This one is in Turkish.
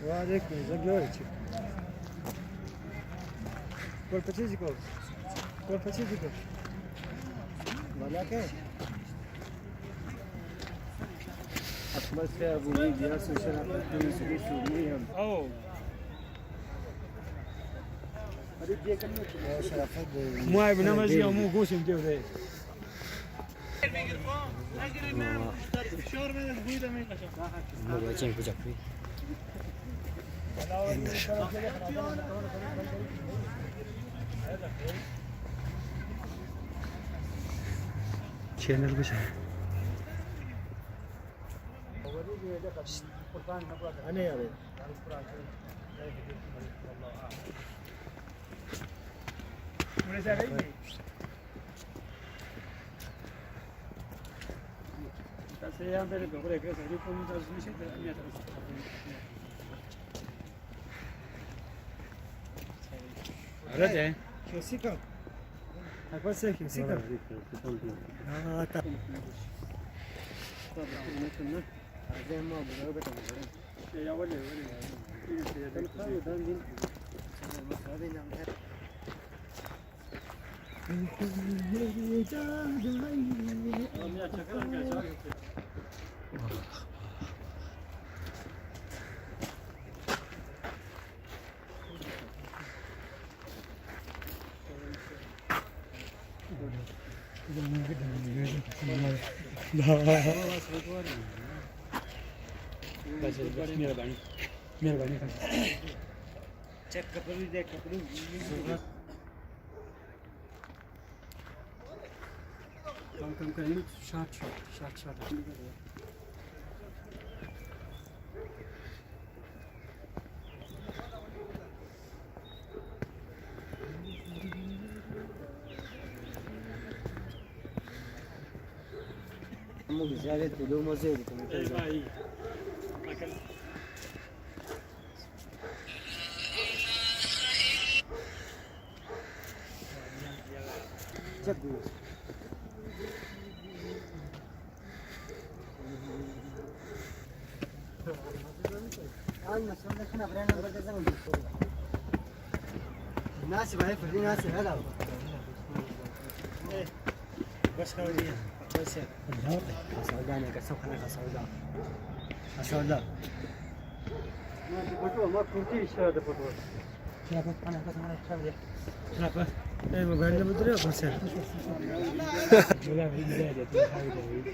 Валикум, заглёйте. Колпачизиков. Колпачизиков. Валяке. Atmosfer Bu ya sosyal aktivite sunuyor. Oo. Hadi diye kan mo şarafet de. Muay bi namaz ya mu gosim diyor de. Mo ba chen ku jak ri. Channel bu Hani ya be. Se ya bere ko re kresa ri komi ta zmi şey de ya taraf. Arada. Kesika. Akbar se kesika. Ha ta. Hadi ama bu ਮਿਹਰਬਾਨੀ ਮਿਹਰਬਾਨੀ ਚੈੱਕ ਕਪੜੇ ਦੇ ਕਪੜੇ Kankam kayın şart şart şart şart. Ama güzel et, bulunmaz yedik. Eyvah iyi. ناسي بعرف في ناسي هذا بس خوجيه بس الدور صعدان يا كسوخ أنا صعدان Aşağıda. Bakalım bak kurtu işareti fotoğrafı. Şuna bak, ana bak, ana şuna bak. Ben de bu duruyor mu sen? Ulan bir güzel yedim, haydi.